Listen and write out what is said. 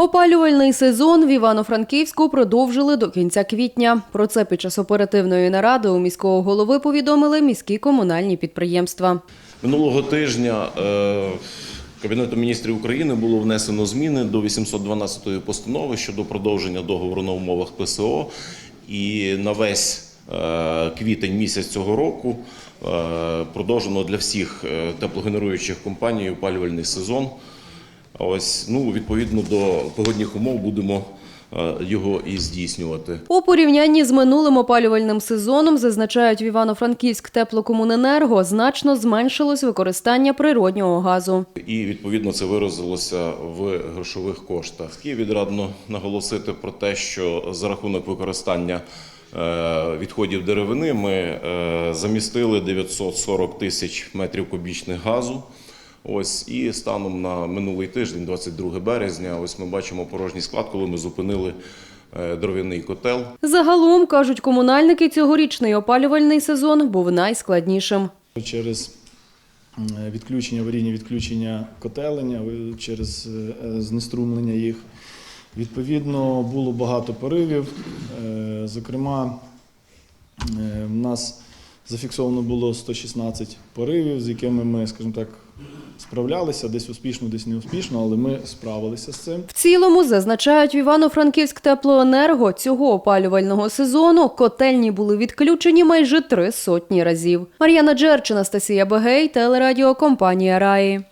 Опалювальний сезон в Івано-Франківську продовжили до кінця квітня. Про це під час оперативної наради у міського голови повідомили міські комунальні підприємства. Минулого тижня е, Кабінетом міністрів України було внесено зміни до 812 постанови щодо продовження договору на умовах ПСО. І на весь е, квітень місяць цього року е, продовжено для всіх теплогенеруючих компаній опалювальний сезон. Ось, ну, відповідно до погодних умов будемо е, його і здійснювати. У порівнянні з минулим опалювальним сезоном, зазначають в Івано-Франківськ теплокомуненерго, значно зменшилось використання природнього газу. І відповідно це виразилося в грошових коштах. І відрадно наголосити про те, що за рахунок використання е, відходів деревини ми е, замістили 940 тисяч метрів кубічних газу. Ось і станом на минулий тиждень, 22 березня, ось ми бачимо порожній склад, коли ми зупинили е, дров'яний котел. Загалом, кажуть комунальники, цьогорічний опалювальний сезон був найскладнішим. через відключення, аварійні відключення котелення, через е, знеструмлення їх. Відповідно, було багато поривів. Е, Зокрема, в нас зафіксовано було 116 поривів, з якими ми, скажімо так, справлялися, десь успішно, десь не успішно, але ми справилися з цим. В цілому, зазначають в Івано-Франківськ теплоенерго, цього опалювального сезону котельні були відключені майже три сотні разів. Мар'яна Джерчина, Стасія Бегей, телерадіокомпанія Раї.